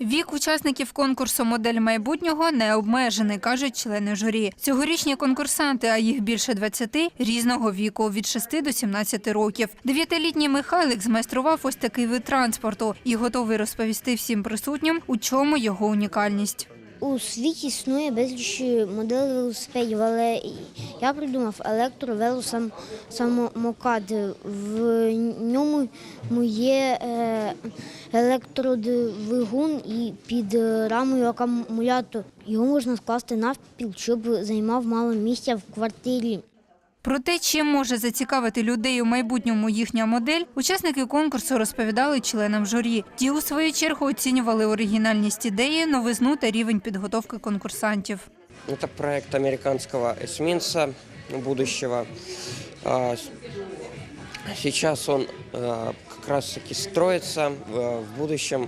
Вік учасників конкурсу Модель майбутнього не обмежений, кажуть члени журі. Цьогорічні конкурсанти, а їх більше 20, різного віку від 6 до 17 років. Дев'ятилітній Михайлик змайстрував ось такий вид транспорту і готовий розповісти всім присутнім, у чому його унікальність. У світі існує безліч моделей велосипедів, але я придумав електровелосамокад. В ньому є е, електродвигун і під рамою акумулятор. Його можна скласти навпіл, щоб займав мало місця в квартирі. Про те, чим може зацікавити людей у майбутньому їхня модель, учасники конкурсу розповідали членам журі. Ті, у свою чергу, оцінювали оригінальність ідеї, новизну та рівень підготовки конкурсантів. Это проект американского эсминца будущего. А, с- Сейчас он э, как раз-таки строится. Э, В будущем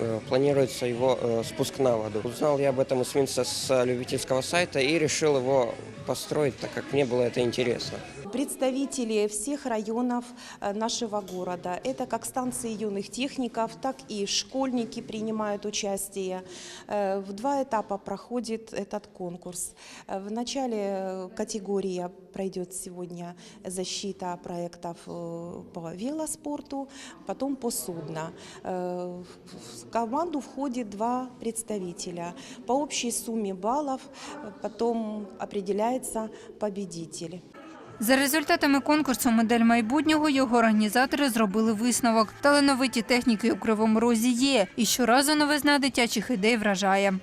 э, планируется его э, спуск на воду. Узнал я об этом эсминце с любительского сайта и решил его построить, так как мне было это интересно. Представители всех районов э, нашего города. Это как станции юных техников, так и школьники принимают участие. Э, В два этапа проходит этот конкурс. Э, В начале категория пройдет сегодня защита проектов по велоспорту, потом по судно. В команду входит два представителя. По общей сумме баллов потом определяется победитель. За результатами конкурсу Модель майбутнього його організатори зробили висновок. Талановиті техніки у Кривому Розі є, і щоразу новизна дитячих ідей вражає.